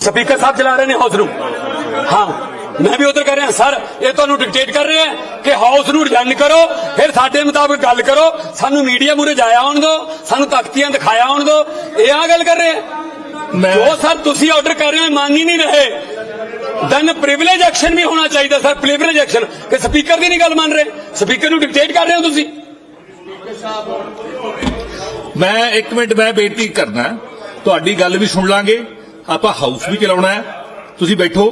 Speaker ਸਾਹਿਬ ਚਲਾ ਰਹੇ ਨੇ ਹਾਊਸ ਨੂੰ। ਹਾਂ ਮੈਂ ਵੀ ਉਧਰ ਕਰ ਰਿਹਾ ਸਰ ਇਹ ਤੁਹਾਨੂੰ ਡਿਕਟੇਟ ਕਰ ਰਹੇ ਕਿ ਹਾਊਸ ਨੂੰ ਰਿਜਨ ਕਰੋ ਫਿਰ ਸਾਡੇ ਮੁਤਾਬਕ ਗੱਲ ਕਰੋ ਸਾਨੂੰ ਮੀਡੀਆ ਮੂਰੇ ਜਾਇਆ ਆਉਣ ਦਿਓ ਸਾਨੂੰ ਤਖਤੀਆਂ ਦਿਖਾਇਆ ਆਉਣ ਦਿਓ ਇਹ ਆ ਗੱਲ ਕਰ ਰਹੇ ਮੈਂ ਜੋ ਸਰ ਤੁਸੀਂ ਆਰਡਰ ਕਰ ਰਹੇ ਹੋ ਮੰਨ ਹੀ ਨਹੀਂ ਰਹੇ। ਦੈਨ ਪ੍ਰਿਵਿਲੇਜ ਐਕਸ਼ਨ ਵੀ ਹੋਣਾ ਚਾਹੀਦਾ ਸਰ ਪ੍ਰਿਵਿਲੇਜ ਐਕਸ਼ਨ ਕਿ ਸਪੀਕਰ ਦੀ ਨਹੀਂ ਗੱਲ ਮੰਨ ਰਹੇ। ਸਪੀਕਰ ਨੂੰ ਡਿਕਟੇਟ ਕਰ ਰਹੇ ਹੋ ਤੁਸੀਂ? ਮੈਂ ਇੱਕ ਮਿੰਟ ਮੈਂ ਬੇਨਤੀ ਕਰਨਾ ਹੈ। ਤੁਹਾਡੀ ਗੱਲ ਵੀ ਸੁਣ ਲਾਂਗੇ। ਆਪਾਂ ਹਾਊਸ ਵੀ ਚਲਾਉਣਾ ਹੈ। ਤੁਸੀਂ ਬੈਠੋ।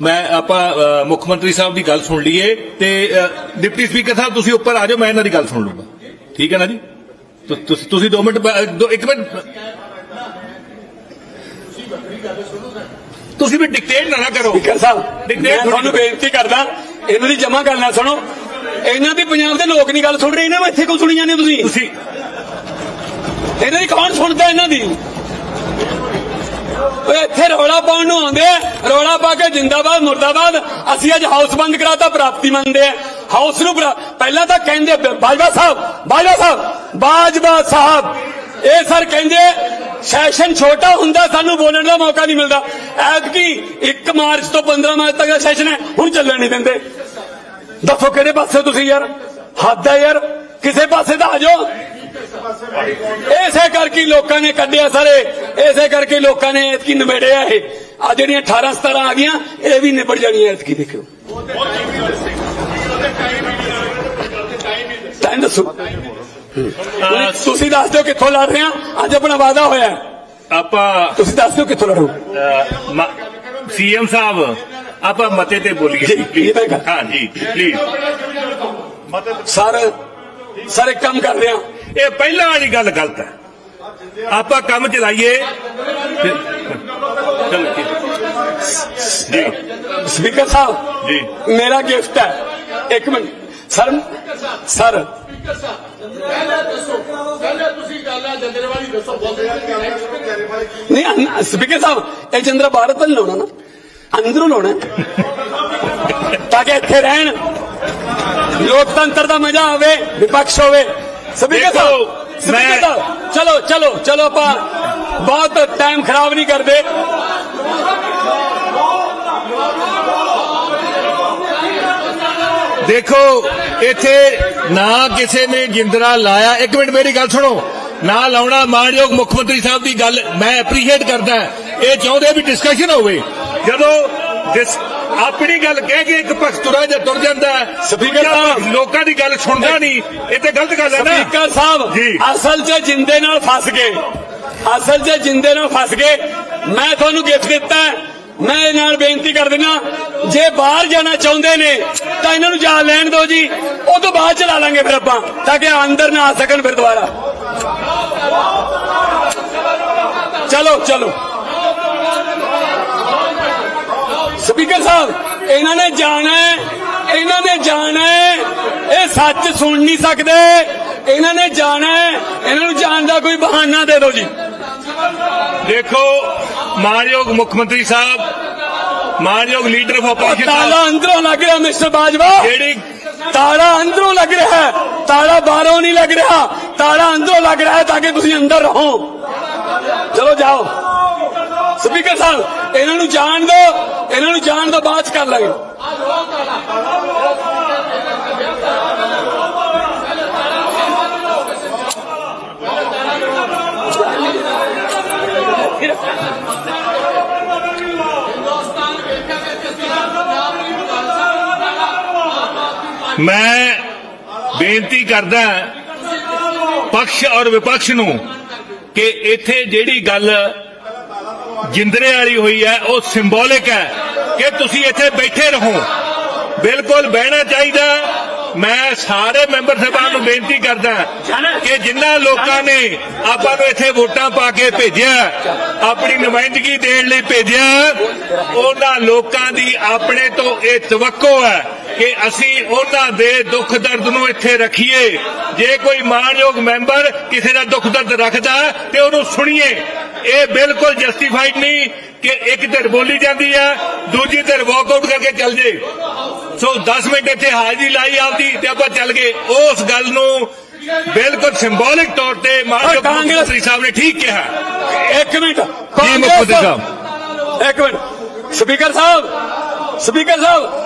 ਮੈਂ ਆਪਾਂ ਮੁੱਖ ਮੰਤਰੀ ਸਾਹਿਬ ਦੀ ਗੱਲ ਸੁਣ ਲਈਏ ਤੇ ਡਿਪਟੀ ਸਪੀਕਰ ਸਾਹਿਬ ਤੁਸੀਂ ਉੱਪਰ ਆ ਜਾਓ ਮੈਂ ਇਹਨਾਂ ਦੀ ਗੱਲ ਸੁਣ ਲੂੰਗਾ ਠੀਕ ਹੈ ਨਾ ਜੀ? ਤੁਸ- ਤੁਸੀਂ 2 ਮਿੰਟ ਬ- ਦੋ- ਇੱਕ ਮਿੰਟ। ਤੁਸੀਂ ਵੀ ਡਿਕਟੇਟ ਨਾ ਕਰੋ। ਸਪੀਕਰ ਸਾਹਿਬ ਡਿਕਟੇਟ ਤੁਹਾਨੂੰ ਬੇਨਤੀ ਕਰਦਾ ਇਹਨਾਂ ਦੀ ਜਮਾ ਗੱਲ ਨਾ ਸੁਣੋ। ਇਹਨਾਂ ਦੀ ਪੰਜਾਬ ਦੇ ਲੋਕ ਨਹੀਂ ਗੱਲ ਸੁਣ ਰਹੇ ਇਹਨਾਂ ਨੂੰ ਇੱਥੇ ਕਿਉਂ ਸੁਣੀ ਜਾਂਦੇ ਤੁਸੀਂ? ਤੁਸੀਂ ਇਹਨਾਂ ਦੀ ਕੌਣ ਸੁਣਦਾ ਇਹਨਾਂ ਦੀ? ਓਏ ਇੱਥੇ ਰੌਲਾ ਪਾਉਣ ਨੂੰ ਆਉਂਦੇ ਆ। ਰੌਲਾ ਪਾ ਕੇ ਜਿੰਦਾਬਾਦ, ਮੁਰਦਾਬਾਦ। ਅਸੀਂ ਅੱਜ ਹਾਊਸ ਬੰਦ ਕਰਾਤਾ, ਪ੍ਰਾਪਤੀ ਮੰਨਦੇ ਆ। ਹਾਊਸ ਨੂੰ ਪਹਿਲਾਂ ਤਾਂ ਕਹਿੰਦੇ ਬਾਜਵਾ ਸਾਹਿਬ ਬਾਜਵਾ ਸਾਹਿਬ ਬਾਜਵਾ ਸਾਹਿਬ। ਇਹ ਸਰ ਕਹਿੰਦੇ ਸੈਸ਼ਨ ਛੋਟਾ ਹੁੰਦਾ, ਸਾਨੂੰ ਬੋਲਣ ਦਾ ਮੌਕਾ ਨਹੀਂ ਮਿਲਦਾ। ਐਤਕੀ 1 ਮਾਰਚ ਤੋਂ 15 ਮਾਰਚ ਤੱਕ ਦਾ ਸੈਸ਼ਨ ਹੈ, ਹੁਣ ਚੱਲਣ ਨਹੀਂ ਦਿੰਦੇ। ਦੱਸੋ ਕਿਹੜੇ ਪਾਸੇ ਤੁਸੀਂ ਯਾਰ? ਹੱਦ ਹੈ ਯਾਰ। ਕਿਸੇ ਪਾਸੇ ਤਾਂ ਆ ਜਾਓ। ਇਸੇ ਕਰਕੇ ਹੀ ਲੋਕਾਂ ਨੇ ਕੱਢਿਆ ਸਾਰੇ ਇਸੇ ਕਰਕੇ ਹੀ ਲੋਕਾਂ ਨੇ ਇਤਕੀ ਨਿਬੇੜਿਆ ਇਹ ਆ ਜਿਹੜੀਆਂ 18 17 ਆ ਗਈਆਂ ਇਹ ਵੀ ਨਿਬੜ ਜਾਣੀਆਂ ਇਤਕੀ ਦੇਖਿਓ ਟਾਈਮ ਦੱਸੋ ਅ, ਤੁਸੀਂ ਦੱਸ ਦਿਓ ਕਿੱਥੋਂ ਲੜ ਰਹੇ ਆ ਅੱਜ ਆਪਣਾ ਵਾਅਦਾ ਹੋਇਆ ਹੈ। ਆਪਾਂ ਤੁਸੀਂ ਦੱਸ ਦਿਓ ਕਿੱਥੋਂ ਲੜੋ ਸੀਐਮ ਸਾਹਿਬ ਆਪਾਂ ਮਤੇ ਤੇ ਬੋਲੀਏ ਜੀ, ਇਹ ਤਾਂ ਗੱਲ। ਹਾਂ ਜੀ ਪਲੀਜ਼ ਸਰ ਸਰ ਇੱਕ ਕੰਮ ਕਰਦੇ ਆ ਇਹ ਪਹਿਲਾਂ ਵਾਲੀ ਗੱਲ ਗਲਤ ਹੈ। ਆਪਾਂ ਕੰਮ ਚਲਾਈਏ। ਚਲੋ ਜੀ। ਸਪੀਕਰ ਸਾਹਿਬ ਜੀ। ਮੇਰਾ ਗਿਫਟ ਹੈ। ਇੱਕ ਮਿੰਟ। Sir sir. ਨਹੀਂ ਸਪੀਕਰ ਸਾਹਿਬ ਇਹ ਚੰਦਰਾ ਭਾਰਤ ਨਹੀਂ ਲਾਉਣਾ ਨਾ। ਅੰਦਰੋਂ ਲਾਉਣਾ। ਤਾਂ ਕਿ ਇੱਥੇ ਰਹਿਣ। ਲੋਕਤੰਤਰ ਦਾ ਮਜ਼ਾ ਆਵੇ ਵਿਪਕਸ਼ ਹੋਵੇ। ਸਪੀਕਰ ਸਾਹਿਬ ਸਪੀਕਰ ਸਾਹਿਬ। ਚਲੋ ਚਲੋ ਚਲੋ ਆਪਾਂ ਬਹੁਤ ਟਾਈਮ ਖਰਾਬ ਨਹੀਂ ਕਰਦੇ। ਦੇਖੋ ਇੱਥੇ ਨਾ ਕਿਸੇ ਨੇ ਜਿੰਦਰਾ ਲਾਇਆ। ਇੱਕ ਮਿੰਟ ਮੇਰੀ ਗੱਲ ਸੁਣੋ। ਨਾ ਲਾਉਣਾ ਮਾਨਯੋਗ ਮੁੱਖ ਮੰਤਰੀ ਸਾਹਿਬ ਦੀ ਗੱਲ ਮੈਂ ਐਪਰੀਸ਼ੀਏਟ ਕਰਦਾ। ਇਹ ਚਾਹੁੰਦੇ ਵੀ ਡਿਸਕਸ਼ਨ ਹੋਵੇ। ਜਦੋਂ ਆਪਣੀ ਗੱਲ ਕਹਿ ਕੇ ਇੱਕ ਪੱਖ ਤੁਰਾ ਜਾਂ ਤੁਰ ਜਾਂਦਾ ਪੱਖ ਸਾਹਿਬ। ਲੋਕਾਂ ਦੀ ਗੱਲ ਸੁਣਦਾ ਨਹੀਂ ਇਹ ਤੇ ਗਲਤ ਗੱਲ ਹੈ ਨਾ ਸਪੀਕਰ ਸਾਹਿਬ। ਅਸਲ 'ਚ ਜਿੰਦੇ ਨਾਲ ਫਸ ਗਏ ਅਸਲ 'ਚ ਜਿੰਦੇ ਨਾਲ ਫਸ ਗਏ ਮੈਂ ਤੁਹਾਨੂੰ ਗਿਫਟ ਦਿੱਤਾ। ਮੈਂ ਇਹ ਨਾਲ ਬੇਨਤੀ ਕਰ ਦਿੰਦਾ ਜੇ ਬਾਹਰ ਜਾਣਾ ਚਾਹੁੰਦੇ ਨੇ ਤਾਂ ਇਹਨਾਂ ਨੂੰ ਜਾ ਲੈਣ ਦਿਓ ਜੀ ਉਹ ਤੋਂ ਬਾਅਦ ਚਲਾ ਲਾਂਗੇ ਫਿਰ ਆਪਾਂ ਤਾਂ ਕਿ ਅੰਦਰ ਨਾ ਆ ਸਕਣ ਫਿਰ ਦੁਬਾਰਾ ਚਲੋ ਚਲੋ ਸਪੀਕਰ ਸਾਹਿਬ ਇਹਨਾਂ ਨੇ ਜਾਣਾ ਇਹਨਾਂ ਨੇ ਜਾਣਾ ਇਹ ਸੱਚ ਸੁਣ ਨਹੀਂ ਸਕਦੇ। ਇਹਨਾਂ ਨੇ ਜਾਣਾ ਇਹਨਾਂ ਨੂੰ ਜਾਣ ਦਾ ਕੋਈ ਬਹਾਨਾ ਦੇ ਦਿਓ ਜੀ। ਦੇਖੋ ਮਾਨਯੋਗ ਮੁੱਖ ਮੰਤਰੀ ਸਾਹਿਬ ਮਾਨਯੋਗ ਲੀਡਰ ਆਫ ਆਪੋਜੀਸ਼ਨ ਤਾਲਾ ਅੰਦਰੋਂ ਲੱਗ ਰਿਹਾ ਮਿਸਟਰ ਬਾਜਵਾ। ਜਿਹੜੀ ਤਾਲਾ ਅੰਦਰੋਂ ਲੱਗ ਰਿਹਾ ਹੈ। ਤਾਲਾ ਬਾਹਰੋਂ ਨਹੀਂ ਲੱਗ ਰਿਹਾ। ਤਾਲਾ ਅੰਦਰੋਂ ਲੱਗ ਰਿਹਾ ਹੈ ਤਾਂ ਕਿ ਤੁਸੀਂ ਅੰਦਰ ਰਹੋ। ਚਲੋ ਜਾਓ। ਸਪੀਕਰ ਸਾਹਿਬ ਇਹਨਾਂ ਨੂੰ ਜਾਣ ਦਿਓ। ਇਹਨਾਂ ਨੂੰ ਜਾਣ ਦਾ ਬਾਅਦ ਚ ਕਰ ਲਾਂਗੇ। ਮੈਂ ਬੇਨਤੀ ਕਰਦਾ ਪਕਸ਼ ਔਰ ਵਿਪਕਸ਼ ਨੂੰ ਕਿ ਇੱਥੇ ਜਿਹੜੀ ਗੱਲ ਜਿੰਦਰੇ ਵਾਲੀ ਹੋਈ ਹੈ, ਉਹ ਸਿੰਬੋਲਿਕ ਹੈ। ਕਿ ਤੁਸੀਂ ਇੱਥੇ ਬੈਠੇ ਰਹੋ। ਬਿਲਕੁਲ ਬਹਿਣਾ ਚਾਹੀਦਾ। ਮੈਂ ਸਾਰੇ ਮੈਂਬਰ ਸਭਾ ਨੂੰ ਬੇਨਤੀ ਕਰਦਾ ਕਿ ਜਿਨ੍ਹਾਂ ਲੋਕਾਂ ਨੇ ਆਪਾਂ ਨੂੰ ਇੱਥੇ ਵੋਟਾਂ ਪਾ ਕੇ ਭੇਜਿਆ, ਆਪਣੀ ਨੁਮਾਇੰਦਗੀ ਦੇਣ ਲਈ ਭੇਜਿਆ, ਉਹਨਾਂ ਲੋਕਾਂ ਦੀ ਆਪਣੇ ਤੋਂ ਇਹ ਤਵੱਕੋ ਹੈ ਕਿ ਅਸੀਂ ਉਹਨਾਂ ਦੇ ਦੁੱਖ ਦਰਦ ਨੂੰ ਇੱਥੇ ਰੱਖੀਏ। ਜੇ ਕੋਈ ਮਾਨਯੋਗ ਮੈਂਬਰ ਕਿਸੇ ਦਾ ਦੁੱਖ ਦਰਦ ਰੱਖਦਾ ਤੇ ਉਹਨੂੰ ਸੁਣੀਏ। ਇਹ ਬਿਲਕੁਲ ਜਸਟੀਫਾਈਡ ਨਹੀਂ ਕਿ ਇੱਕ ਧਿਰ ਬੋਲੀ ਜਾਂਦੀ ਹੈ ਦੂਜੀ ਧਿਰ ਵਾਕਆਊਟ ਕਰਕੇ ਚੱਲ ਜੇ। ਸੋ 10 ਮਿੰਟ ਇੱਥੇ ਹਾਜ਼ਰੀ ਲਾਈ ਆਪਦੀ ਤੇ ਆਪਾਂ ਚੱਲ ਗਏ। ਉਸ ਗੱਲ ਨੂੰ ਬਿਲਕੁਲ ਸਿੰਬੋਲਿਕ ਤੌਰ ਤੇ ਮਾਨਯੋਗ ਮੁੱਖ ਕਾਂਗਰਸ- ਮੰਤਰੀ ਸਾਹਿਬ ਨੇ ਠੀਕ ਕਿਹਾ। ਇੱਕ ਮਿੰਟ। ਜੀ ਮੁੱਖ ਮੰਤਰੀ ਸਾਹਿਬ। ਇੱਕ ਮਿੰਟ। ਸਪੀਕਰ ਸਾਹਿਬ ਸਪੀਕਰ ਸਾਹਿਬ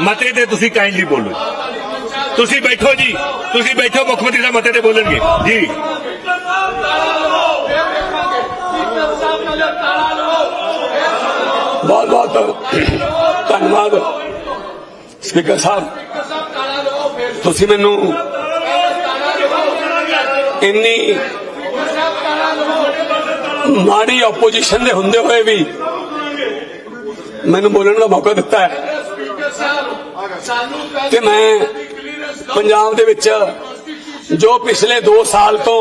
ਮਤੇ ਤੇ ਤੁਸੀਂ ਕਾਈਂਡਲੀ ਬੋਲੋ ਤੁਸੀਂ ਬੈਠੋ ਜੀ। ਤੁਸੀਂ ਬੈਠੋ ਮੁੱਖ ਮੰਤਰੀ ਸਾਹਿਬ ਮਤੇ ਤੇ ਬੋਲਣਗੇ। ਜੀ। ਬਹੁਤ ਬਹੁਤ ਧੰਨਵਾਦ। ਸਪੀਕਰ ਸਾਹਿਬ, ਤੁਸੀਂ ਮੈਨੂੰ ਇੰਨੀ ਮਾੜੀ ਆਪੋਜੀਸ਼ਨ ਦੇ ਹੁੰਦੇ ਹੋਏ ਵੀ ਮੈਨੂੰ ਬੋਲਣ ਦਾ ਮੌਕਾ ਦਿੱਤਾ ਹੈ। ਤੇ ਮੈਂ ਪੰਜਾਬ ਦੇ ਵਿੱਚ ਜੋ ਪਿਛਲੇ 2 ਸਾਲ ਤੋਂ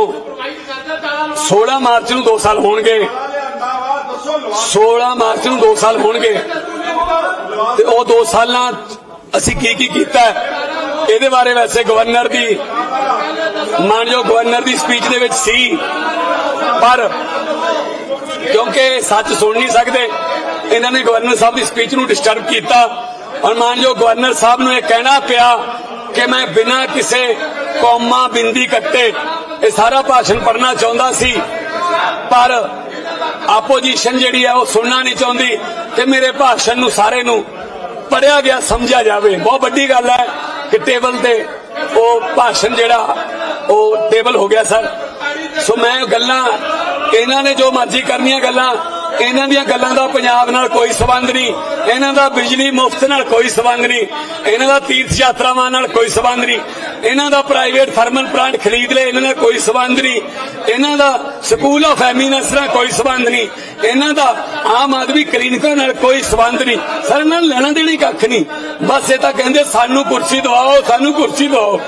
16 ਮਾਰਚ ਨੂੰ 2 ਸਾਲ ਹੋਣਗੇ। 16 ਮਾਰਚ ਨੂੰ 2 ਸਾਲ ਹੋਣਗੇ। ਤੇ ਉਹ 2 ਸਾਲਾਂ ਅਸੀਂ ਕੀ ਕੀ ਕੀਤਾ ਇਹਦੇ ਬਾਰੇ ਵੈਸੇ ਗਵਰਨਰ ਦੀ ਮਾਨਯੋਗ ਗਵਰਨਰ ਦੀ ਸਪੀਚ ਦੇ ਵਿੱਚ ਸੀ। ਪਰ ਕਿਉਂਕਿ ਸੱਚ ਸੁਣ ਨਹੀਂ ਸਕਦੇ ਇਹਨਾਂ ਨੇ ਗਵਰਨਰ ਸਾਹਿਬ ਦੀ ਸਪੀਚ ਨੂੰ ਡਿਸਟਰਬ ਕੀਤਾ। ਔਰ ਮਾਨਯੋਗ ਗਵਰਨਰ ਸਾਹਿਬ ਨੂੰ ਇਹ ਕਹਿਣਾ ਪਿਆ ਕਿ ਮੈਂ ਬਿਨਾਂ ਕਿਸੇ ਕੌਮਾ ਬਿੰਦੀ ਕੱਟੇ ਇਹ ਸਾਰਾ ਭਾਸ਼ਣ ਪੜਨਾ ਚਾਹੁੰਦਾ ਸੀ, ਪਰ ਆਪੋਜੀਸ਼ਨ ਜਿਹੜੀ ਹੈ ਉਹ ਸੁਣਨਾ ਨਹੀਂ ਚਾਹੁੰਦੀ ਤੇ ਮੇਰੇ ਭਾਸ਼ਣ ਨੂੰ ਸਾਰੇ ਨੂੰ ਪੜਿਆ ਗਿਆ, ਸਮਝਿਆ ਜਾਵੇ। ਬਹੁਤ ਵੱਡੀ ਗੱਲ ਹੈ ਕਿ ਟੇਬਲ ਤੇ ਉਹ ਭਾਸ਼ਣ ਜਿਹੜਾ, ਉਹ ਟੇਬਲ ਹੋ ਗਿਆ, ਸਰ। ਸੋ ਮੈਂ ਗੱਲਾਂ, ਇਹਨਾਂ ਨੇ ਜੋ ਮਰਜ਼ੀ ਕਰਨੀਆਂ ਗੱਲਾਂ ਇਹਨਾਂ ਦੀਆਂ ਗੱਲਾਂ ਦਾ ਪੰਜਾਬ ਨਾਲ ਕੋਈ ਸਬੰਧ ਨਹੀਂ। ਇਹਨਾਂ ਦਾ ਬਿਜਲੀ ਮੁਫਤ ਨਾਲ ਕੋਈ ਸਬੰਧ ਨਹੀਂ। ਇਹਨਾਂ ਦਾ ਤੀਰਥ ਯਾਤਰਾਵਾਂ ਨਾਲ ਕੋਈ ਸਬੰਧ ਨਹੀਂ। ਇਹਨਾਂ ਦਾ ਪ੍ਰਾਈਵੇਟ ਥਰਮਲ ਪਲਾਂਟ ਖਰੀਦ ਲਏ, ਇਹਨਾਂ ਨਾਲ ਕੋਈ ਸਬੰਧ ਨਹੀਂ। ਇਹਨਾਂ ਦਾ ਸਕੂਲ ਆਫ ਐਮੀਨੈਂਸ ਨਾਲ ਕੋਈ ਸਬੰਧ ਨਹੀਂ। ਇਹਨਾਂ ਦਾ ਆਮ ਆਦਮੀ ਕਲੀਨਿਕਾਂ ਨਾਲ ਕੋਈ ਸਬੰਧ ਨਹੀਂ। ਸਰ, ਇਹਨਾਂ ਨੂੰ ਲੈਣਾ ਦੇਣੀ ਕੱਖ ਨਹੀਂ। ਬਸ ਇਹ ਤਾਂ ਕਹਿੰਦੇ ਸਾਨੂੰ ਕੁਰਸੀ ਦਵਾਓ, ਸਾਨੂੰ ਕੁਰਸੀ ਦਵਾਓ।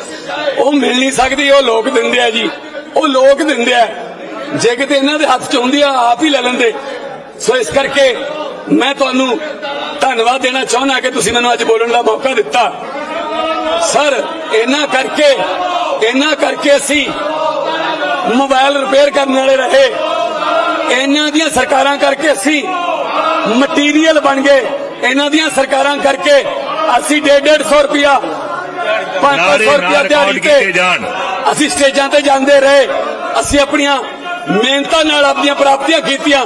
ਉਹ ਮਿਲ ਨਹੀਂ ਸਕਦੀ, ਉਹ ਲੋਕ ਦਿੰਦੇ ਆ ਜੀ। ਉਹ ਲੋਕ ਦਿੰਦੇ ਆ। ਜੇ ਕਿਤੇ ਇਹਨਾਂ ਦੇ ਹੱਥ ਚ ਹੁੰਦੀ ਆ, ਆਪ ਹੀ ਲੈ ਲੈਂਦੇ। ਸੋ ਇਸ ਕਰਕੇ ਮੈਂ ਤੁਹਾਨੂੰ ਧੰਨਵਾਦ ਦੇਣਾ ਚਾਹੁੰਦਾ ਕਿ ਤੁਸੀਂ ਮੈਨੂੰ ਅੱਜ ਬੋਲਣ ਦਾ ਮੌਕਾ ਦਿੱਤਾ। ਸਰ ਇਹਨਾਂ ਕਰਕੇ ਇਹਨਾਂ ਕਰਕੇ ਅਸੀਂ ਮੋਬਾਈਲ ਰਿਪੇਅਰ ਕਰਨ ਵਾਲੇ ਰਹੇ। ਇਹਨਾਂ ਦੀਆਂ ਸਰਕਾਰਾਂ ਕਰਕੇ ਅਸੀਂ ਮਟੀਰੀਅਲ ਬਣ ਗਏ। ਇਹਨਾਂ ਦੀਆਂ ਸਰਕਾਰਾਂ ਕਰਕੇ ਅਸੀਂ 150 ਰੁਪਿਆ 500 ਨਾਰੇ ਰੁਪਿਆ ਦਿਹਾੜੀ ਤੇ ਜਾਣ। ਅਸੀਂ ਸਟੇਜਾਂ ਤੇ ਜਾਂਦੇ ਰਹੇ। ਅਸੀਂ ਆਪਣੀਆਂ ਮਿਹਨਤਾਂ ਨਾਲ ਆਪਣੀਆਂ ਪ੍ਰਾਪਤੀਆਂ ਕੀਤੀਆਂ।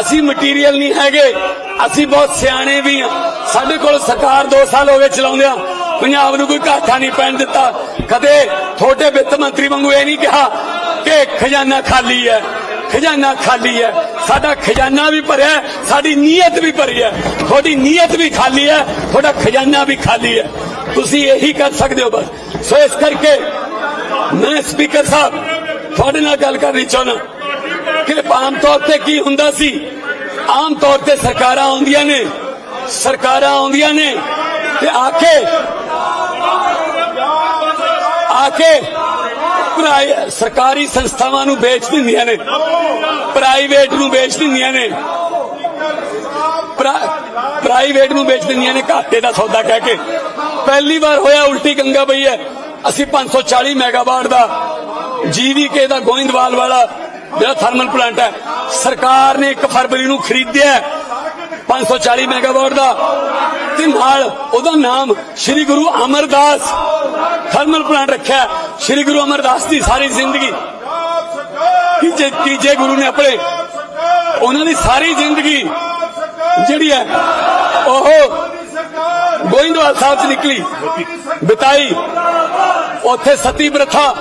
ਅਸੀਂ ਮਟੀਰੀਅਲ ਨਹੀਂ ਹੈਗੇ। ਅਸੀਂ ਬਹੁਤ ਸਿਆਣੇ ਵੀ ਹਾਂ ਸਾਡੇ ਕੋਲ ਸਰਕਾਰ 2 ਸਾਲ ਹੋ ਗਏ ਚਲਾਉਂਦਿਆਂ ਪੰਜਾਬ ਨੂੰ ਕੋਈ ਘਾਟਾ ਨਹੀਂ ਪੈਣ ਦਿੱਤਾ। ਕਦੇ ਤੁਹਾਡੇ ਵਿੱਤ ਮੰਤਰੀ ਵਾਂਗੂ ਇਹ ਨਹੀਂ ਕਿਹਾ ਕਿ ਖਜ਼ਾਨਾ ਖਾਲੀ ਹੈ। ਖਜ਼ਾਨਾ ਖਾਲੀ ਹੈ। ਸਾਡਾ ਖਜ਼ਾਨਾ ਵੀ ਭਰਿਆ ਸਾਡੀ ਨੀਅਤ ਵੀ ਭਰੀ ਹੈ। ਤੁਹਾਡੀ ਨੀਅਤ ਵੀ ਖਾਲੀ ਹੈ। ਤੁਹਾਡਾ ਖਜ਼ਾਨਾ ਵੀ ਖਾਲੀ ਹੈ। ਤੁਸੀਂ ਇਹੀ ਕਰ ਸਕਦੇ ਹੋ ਬਸ। ਸੋ ਇਸ ਕਰਕੇ ਮੈਂ ਸਪੀਕਰ ਸਾਹਿਬ, ਤੁਹਾਡੇ ਨਾਲ ਗੱਲ ਕਰਨੀ ਚਾਹੁੰਦਾ। ਕਿ ਆਮ ਤੌਰ ਤੇ ਕੀ ਹੁੰਦਾ ਸੀ? ਆਮ ਤੌਰ ਤੇ ਸਰਕਾਰਾਂ ਆਉਂਦੀਆਂ ਨੇ, ਸਰਕਾਰਾਂ ਆਉਂਦੀਆਂ ਨੇ ਤੇ ਆ ਕੇ ਆ ਕੇ ਸਰਕਾਰੀ ਸੰਸਥਾਵਾਂ ਨੂੰ ਵੇਚ ਦਿੰਦੀਆਂ ਨੇ, ਪ੍ਰਾਈਵੇਟ ਨੂੰ ਵੇਚ ਦਿੰਦੀਆਂ ਨੇ ਪ੍ਰਾਈਵੇਟ ਨੂੰ ਵੇਚ ਦਿੰਦੀਆਂ ਨੇ, ਘਾਟੇ ਦਾ ਸੌਦਾ ਕਹਿ ਕੇ। ਪਹਿਲੀ ਵਾਰ ਹੋਇਆ ਉਲਟੀ ਗੰਗਾ ਪਈ ਹੈ। ਅਸੀਂ 540 ਮੈਗਾਵਾਟ ਦਾ ਜੀਵੀਕੇ ਦਾ ਗੋਇੰਦਵਾਲ ਵਾਲਾ ਜਿਹੜਾ ਥਰਮਲ ਪਲਾਂਟ ਹੈ, ਸਰਕਾਰ ਨੇ 1 ਫਰਵਰੀ ਨੂੰ ਖਰੀਦਿਆ ਹੈ 540 ਮੈਗਾਵਾਟ ਦਾ। ਤੇ ਨਾਲ ਉਹਦਾ ਨਾਮ ਸ੍ਰੀ ਗੁਰੂ ਅਮਰਦਾਸ ਥਰਮਲ ਪਲਾਂਟ ਰੱਖਿਆ ਸ੍ਰੀ ਗੁਰੂ ਅਮਰਦਾਸ ਦੀ ਸਾਰੀ ਜ਼ਿੰਦਗੀ। ਤੀਜੇ ਤੀਜੇ ਗੁਰੂ ਨੇ ਆਪਣੇ, ਉਹਨਾਂ ਦੀ ਸਾਰੀ ਜ਼ਿੰਦਗੀ ਜਿਹੜੀ ਹੈ, ਉਹ ਗੋਇੰਦਵਾਲ ਸਾਹਿਬ ਚ ਨਿਕਲੀ, ਬਿਤਾਈ। ਉੱਥੇ ਸਤੀ ਪ੍ਰਥਾ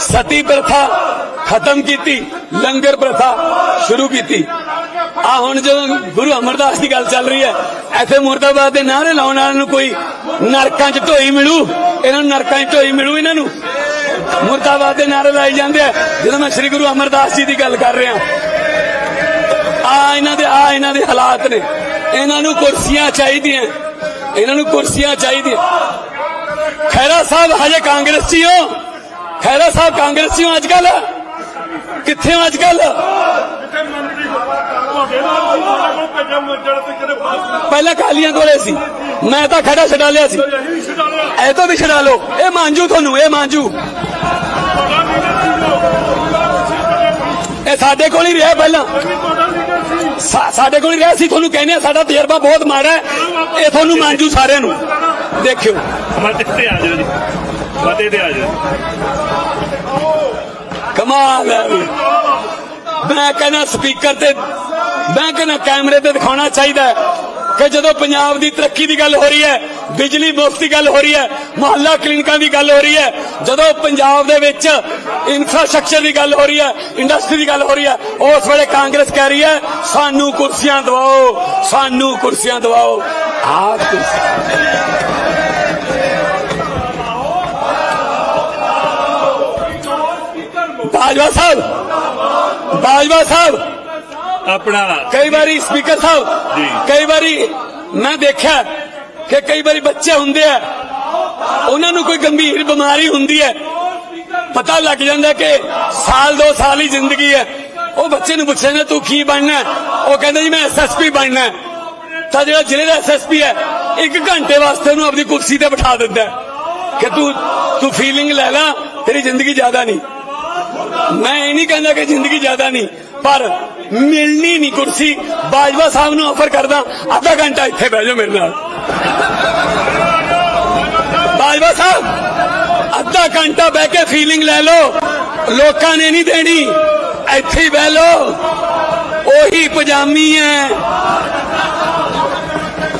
ਸਤੀ ਪ੍ਰਥਾ ਖਤਮ ਕੀਤੀ, ਲੰਗਰ ਪ੍ਰਥਾ ਸ਼ੁਰੂ ਕੀਤੀ। ਆ ਹੁਣ ਜਦੋਂ ਗੁਰੂ ਅਮਰਦਾਸ ਦੀ ਗੱਲ ਚੱਲ ਰਹੀ ਹੈ, ਇੱਥੇ ਮੁਰਦਾਬਾਦ ਦੇ ਨਾਰੇ ਲਾਉਣ ਵਾਲਿਆਂ ਨੂੰ ਕੋਈ ਨਰਕਾਂ 'ਚ ਢੋਈ ਮਿਲੂ? ਇਹਨਾਂ ਨੂੰ ਨਰਕਾਂ 'ਚ ਢੋਈ ਮਿਲੂ ਇਹਨਾਂ ਨੂੰ? ਮੁਰਦਾਬਾਦ ਦੇ ਨਾਰੇ ਲਾਏ ਜਾਂਦੇ ਆ। ਜਦੋਂ ਮੈਂ ਸ੍ਰੀ ਗੁਰੂ ਅਮਰਦਾਸ ਜੀ ਦੀ ਗੱਲ ਕਰ ਰਿਹਾ, ਆ ਇਹਨਾਂ ਦੇ ਆ ਇਹਨਾਂ ਦੇ ਹਾਲਾਤ ਨੇ। ਇਹਨਾਂ ਨੂੰ ਕੁਰਸੀਆਂ ਚਾਹੀਦੀਆਂ। ਇਹਨਾਂ ਨੂੰ ਕੁਰਸੀਆਂ ਚਾਹੀਦੀਆਂ। ਖੈਰਾ ਸਾਹਿਬ, ਹਜੇ ਕਾਂਗਰਸੀ ਹੋ? ਖੈਰਾ ਸਾਹਿਬ, ਕਾਂਗਰਸੀ ਹੋ ਅੱਜ ਕੱਲ ਕਿੱਥੇ ਅੱਜ ਕੱਲ ਪਹਿਲਾਂ ਕਾਲੀਆਂ ਕੋਲੇ ਸੀ। ਮੈਂ ਤਾਂ ਖੜਾ ਛਡਾ ਲਿਆ ਸੀ। ਇਹ ਤੋਂ ਵੀ ਛਡਾ ਲਓ। ਇਹ ਮਾਂਜੂ ਤੁਹਾਨੂੰ ਇਹ ਮਾਂਜੂ। ਇਹ ਸਾਡੇ ਕੋਲ ਹੀ ਰਿਹਾ ਪਹਿਲਾਂ। ਸਾਡੇ ਕੋਲ ਹੀ ਰਿਹਾ ਸੀ। ਤੁਹਾਨੂੰ ਕਹਿੰਦੇ ਆ ਸਾਡਾ ਤਜਰਬਾ ਬਹੁਤ ਮਾੜਾ ਹੈ। ਇਹ ਤੁਹਾਨੂੰ ਮਾਂਜੂ ਸਾਰਿਆਂ ਨੂੰ। ਦੇਖਿਓ। ਮਤੇ ਤੇ ਆ ਜਾਓ ਜੀ। ਮਤੇ ਤੇ ਆ ਜਾਓ। ਕਮਾਲ ਹੈ ਮੈਂ ਕਹਿੰਦਾ ਸਪੀਕਰ ਤੇ, ਮੈਂ ਕਹਿੰਦਾ ਕੈਮਰੇ ਤੇ ਦਿਖਾਉਣਾ ਚਾਹੀਦਾ ਕਿ ਜਦੋਂ ਪੰਜਾਬ ਦੀ ਤਰੱਕੀ ਦੀ ਗੱਲ ਹੋ ਰਹੀ ਹੈ, ਬਿਜਲੀ ਮੁਫਤ ਦੀ ਗੱਲ ਹੋ ਰਹੀ ਹੈ, ਮੁਹੱਲਾ ਕਲੀਨਿਕਾਂ ਦੀ ਗੱਲ ਹੋ ਰਹੀ ਹੈ, ਜਦੋਂ ਪੰਜਾਬ ਦੇ ਵਿੱਚ ਇਨਫਰਾਸਟ੍ਰਕਚਰ ਦੀ ਗੱਲ ਹੋ ਰਹੀ ਹੈ ਇੰਡਸਟਰੀ ਦੀ ਗੱਲ ਹੋ ਰਹੀ ਹੈ, ਉਸ ਵੇਲੇ ਕਾਂਗਰਸ ਕਹਿ ਰਹੀ ਹੈ, ਸਾਨੂੰ ਕੁਰਸੀਆਂ ਦਿਵਾਓ, ਸਾਨੂੰ ਕੁਰਸੀਆਂ ਦਿਵਾਓ। ਆਹ ਕੁਰਸੀ। ਬਾਜਵਾ ਸਾਹਿਬ ਬਾਜਵਾ ਸਾਹਿਬ ਆਪਣਾ ਕਈ ਵਾਰੀ ਸਪੀਕਰ ਸਾਹਿਬ। ਕਈ ਵਾਰੀ ਮੈਂ ਦੇਖਿਆ ਕਿ ਕਈ ਵਾਰੀ ਬੱਚੇ ਹੁੰਦੇ ਆ ਉਹਨਾਂ ਨੂੰ ਕੋਈ ਗੰਭੀਰ ਬਿਮਾਰੀ ਹੁੰਦੀ ਹੈ ਪਤਾ ਲੱਗ ਜਾਂਦਾ ਕਿ ਸਾਲ ਦੋ ਸਾਲ ਹੀ ਜ਼ਿੰਦਗੀ ਹੈ ਉਹ ਬੱਚੇ ਨੂੰ ਪੁੱਛਦੇ ਨੇ ਤੂੰ ਕੀ ਬਣਨਾ ਹੈ? ਉਹ ਕਹਿੰਦਾ ਜੀ ਮੈਂ ਐਸਐਸਪੀ ਬਣਨਾ ਹੈ। ਤਾਂ ਜਿਹੜਾ ਜ਼ਿਲ੍ਹੇ ਦਾ ਐਸਐਸਪੀ ਹੈ ਇੱਕ ਘੰਟੇ ਵਾਸਤੇ ਉਹਨੂੰ ਆਪਣੀ ਕੁਰਸੀ ਤੇ ਬਿਠਾ ਦਿੰਦਾ ਕਿ ਤੂੰ ਤੂੰ ਫੀਲਿੰਗ ਲੈ ਲੈ ਤੇਰੀ ਜ਼ਿੰਦਗੀ ਜ਼ਿਆਦਾ ਨਹੀਂ ਮੈਂ ਇਹ ਨਹੀਂ ਕਹਿੰਦਾ ਕਿ ਜ਼ਿੰਦਗੀ ਜ਼ਿਆਦਾ ਨਹੀਂ, ਪਰ ਮਿਲਣੀ ਨਹੀਂ ਕੁਰਸੀ। ਬਾਜਵਾ ਸਾਹਿਬ ਨੂੰ ਆਫਰ ਕਰਦਾ, ਅੱਧਾ ਘੰਟਾ ਇੱਥੇ ਬਹਿ ਜਾਓ ਮੇਰੇ ਨਾਲ। ਬਾਜਵਾ ਸਾਹਿਬ, ਅੱਧਾ ਘੰਟਾ ਬਹਿ ਕੇ ਫੀਲਿੰਗ ਲੈ ਲਓ। ਲੋਕਾਂ ਨੇ ਨਹੀਂ ਦੇਣੀ, ਇੱਥੇ ਹੀ ਬਹਿ ਲਓ। ਉਹੀ ਪਜਾਮੀ ਹੈ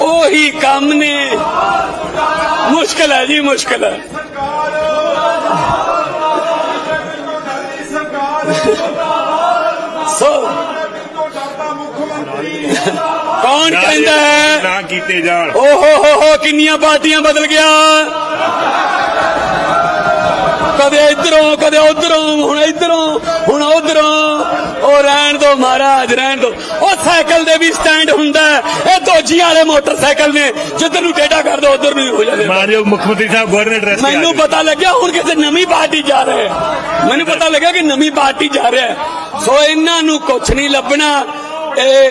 ਉਹੀ ਕੰਮ ਨੇ। ਮੁਸ਼ਕਲ ਹੈ ਜੀ, ਮੁਸ਼ਕਲ ਹੈ। ਕੌਣ ਕਹਿੰਦਾ ਹੈ? ਨਾ ਕੀਤੇ ਜਾਣ। ਓ ਹੋ ਹੋ ਹੋ ਕਿੰਨੀਆਂ ਪਾਰਟੀਆਂ ਬਦਲ ਗਿਆ? ਕਦੇ ਇਧਰੋਂ ਕਦੇ ਉਧਰੋਂ ਹੁਣ ਇਧਰੋਂ ਹੁਣ ਉਧਰੋਂ। ਉਹ ਰਹਿਣ ਦੋ ਮਹਾਰਾਜ ਰਹਿਣ ਦੋ। ਉਹ ਸਾਈਕਲ ਦੇ ਵੀ ਸਟੈਂਡ ਹੁੰਦਾ। ਇਹ ਦੋਜੀਆਂ ਵਾਲੇ ਮੋਟਰਸਾਈਕਲ ਨੇ। ਜਿੱਧਰ ਨੂੰ ਟੇਢਾ ਕਰ ਦੋ ਉਧਰ ਨੂੰ ਹੀ ਹੋ ਜਾਂਦੇ ਮਾਨਯੋਗ ਮੁੱਖ ਮੰਤਰੀ ਸਾਹਿਬ ਗਵਰਨਰ ਐਡਰੈਸ ਮੈਨੂੰ। ਪਤਾ ਲੱਗਿਆ ਹੁਣ ਕਿਸੇ ਨਵੀਂ ਪਾਰਟੀ ਜਾ ਰਹੇ ਮੈਨੂੰ ਪਤਾ ਲੱਗਿਆ ਕਿ ਨਵੀਂ ਪਾਰਟੀ ਜਾ ਰਿਹਾ ਸੋ ਇਹਨਾਂ ਨੂੰ ਕੁਝ ਨਹੀਂ ਲੱਭਣਾ। ਇਹ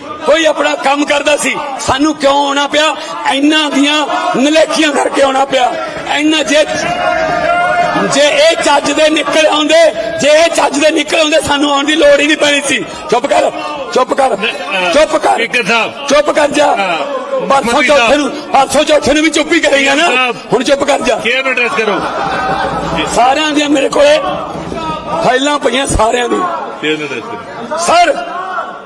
ਕੋਈ ਆਪਣਾ ਕੰਮ ਕਰਦਾ ਸੀ। ਸਾਨੂੰ ਕਿਉਂ ਆਉਣਾ ਪਿਆ? ਇੰਨਾਂ ਦੀਆਂ ਨਲੇਕੀਆਂ ਕਰਕੇ ਆਉਣਾ ਪਿਆ। ਇੰਨਾ ਜੇ ਜੇ ਇਹ ਚੱਜ ਦੇ ਨਿਕਲ ਆਉਂਦੇ ਜੇ ਇਹ ਚੱਜ ਦੇ ਨਿਕਲ ਆਉਂਦੇ ਸਾਨੂੰ ਆਉਣ ਦੀ ਲੋੜ ਹੀ ਨਹੀਂ ਪੈਣੀ ਸੀ। ਚੁੱਪ ਕਰ ਚੁੱਪ ਕਰ ਚੁੱਪ ਕਰ। ਚੁੱਪ ਕਰ ਜਾ। ਪਰਸੋਂ ਚੌਥੇ। ਨੂੰ ਪਰਸੋਂ ਚੌਥੇ ਨੂੰ ਵੀ ਚੁੱਪ ਹੀ ਕਰੇਗਾ ਨਾ। ਹੁਣ ਚੁੱਪ ਕਰ ਜਾ। ਚੇਅਰ ਨੂੰ ਐਡਰੈਸ ਕਰੋ? ਸਾਰਿਆਂ ਦੀਆਂ ਮੇਰੇ ਕੋਲੇ ਫਾਈਲਾਂ ਪਈਆਂ ਸਾਰਿਆਂ ਦੀ ਸਰ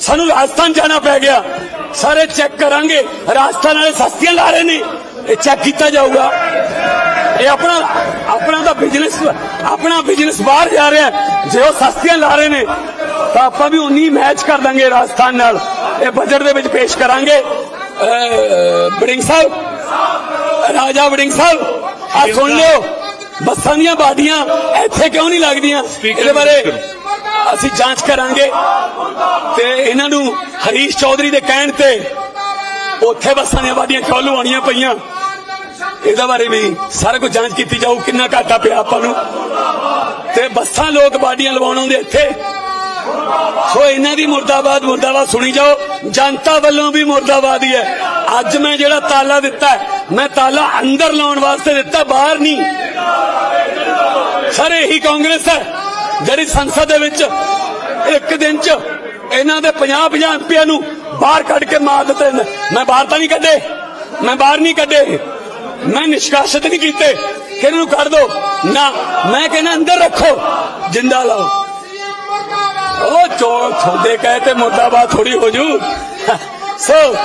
ਸਾਨੂੰ ਰਾਜਸਥਾਨ ਜਾਣਾ ਪੈ ਗਿਆ। ਸਾਰੇ ਚੈੱਕ ਕਰਾਂਗੇ। ਰਾਜਸਥਾਨ ਵਾਲੇ ਸਸਤੀਆਂ ਲਾ ਰਹੇ ਨੇ। ਇਹ ਚੈੱਕ ਕੀਤਾ ਜਾਊਗਾ। ਇਹ ਆਪਣਾ ਆਪਣਾ ਤਾਂ ਬਿਜ਼ਨਸ ਆਪਣਾ ਬਿਜ਼ਨਸ ਬਾਹਰ ਜਾ ਰਿਹਾ। ਜੇ ਉਹ ਸਸਤੀਆਂ ਲਾ ਰਹੇ ਨੇ ਤਾਂ ਆਪਾਂ ਵੀ ਉਨੀ ਮੈਚ ਕਰ ਦਾਂਗੇ ਰਾਜਸਥਾਨ ਨਾਲ। ਇਹ ਬਜਟ ਦੇ ਵਿੱਚ ਪੇਸ਼ ਕਰਾਂਗੇ। ਵੜਿੰਗ ਸਾਹਿਬ ਰਾਜਾ ਵੜਿੰਗ ਸਾਹਿਬ ਆ ਸੁਣ ਲਿਓ। ਬੱਸਾਂ ਦੀਆਂ ਬਾਡੀਆਂ ਇੱਥੇ ਕਿਉਂ ਨਹੀਂ ਲੱਗਦੀਆਂ? ਇਹਦੇ ਬਾਰੇ। ਅਸੀਂ ਜਾਂਚ ਕਰਾਂਗੇ। ਤੇ ਇਹਨਾਂ ਨੂੰ ਹਰੀਸ਼ ਚੌਧਰੀ ਦੇ ਕਹਿਣ ਤੇ ਉੱਥੇ ਬੱਸਾਂ ਦੀਆਂ ਬਾਡੀਆਂ ਕਿਉਂ ਲਵਾਉਣੀਆਂ ਪਈਆਂ? ਇਹਦਾ ਬਾਰੇ ਵੀ ਸਾਰਾ ਕੁਝ ਜਾਂਚ ਕੀਤੀ ਜਾਊ, ਕਿੰਨਾ ਘਾਟਾ ਪਿਆ ਆਪਾਂ ਨੂੰ। ਤੇ ਬੱਸਾਂ ਲੋਕ ਵਾਡੀਆਂ ਲਵਾਉਣ ਆਉਂਦੇ ਇੱਥੇ। ਸੋ ਇਹਨਾਂ ਦੀ ਮੁਰਦਾਬਾਦ ਮੁਰਦਾਬਾਦ ਸੁਣੀ ਜਾਓ। ਜਨਤਾ ਵੱਲੋਂ ਵੀ ਮੁਰਦਾਬਾਦ ਹੀ ਹੈ। ਅੱਜ ਮੈਂ ਜਿਹੜਾ ਤਾਲਾ ਦਿੱਤਾ ਮੈਂ ਤਾਲਾ ਅੰਦਰ ਲਾਉਣ ਵਾਸਤੇ ਦਿੱਤਾ, ਬਾਹਰ ਨਹੀਂ। ਸਰ, ਇਹੀ ਕਾਂਗਰਸ ਹੈ। ਜਿਹੜੀ ਸੰਸਦ ਦੇ ਵਿੱਚ ਇੱਕ ਦਿਨ ਚ ਇਹਨਾਂ ਦੇ 50 50 ਐਮਪੀਆਂ ਨੂੰ ਬਾਹਰ ਕੱਢ ਕੇ ਮਾਰ ਦਿੱਤੇ ਨੇ। ਮੈਂ ਬਾਹਰ ਤਾਂ ਨਹੀਂ ਕੱਢੇ। ਮੈਂ ਬਾਹਰ ਨਹੀਂ ਕੱਢੇ। ਮੈਂ ਨਿਸ਼ਕਾਸਿਤ ਨਹੀਂ ਕੀਤੇ ਕਿ ਇਹਨਾਂ ਨੂੰ ਕੱਢ ਦੋ। ਨਾ, ਮੈਂ ਕਹਿੰਦਾ ਅੰਦਰ ਰੱਖੋ। ਜਿੰਦਾ ਲਾਓ। ਉਹ ਚੋ ਤੁਹਾਡੇ ਕਹੇ ਤੇ ਮੁੱਦਾ ਮੁਰਦਾਬਾਦ ਥੋੜੀ ਹੋ ਜੂ। ਸੋ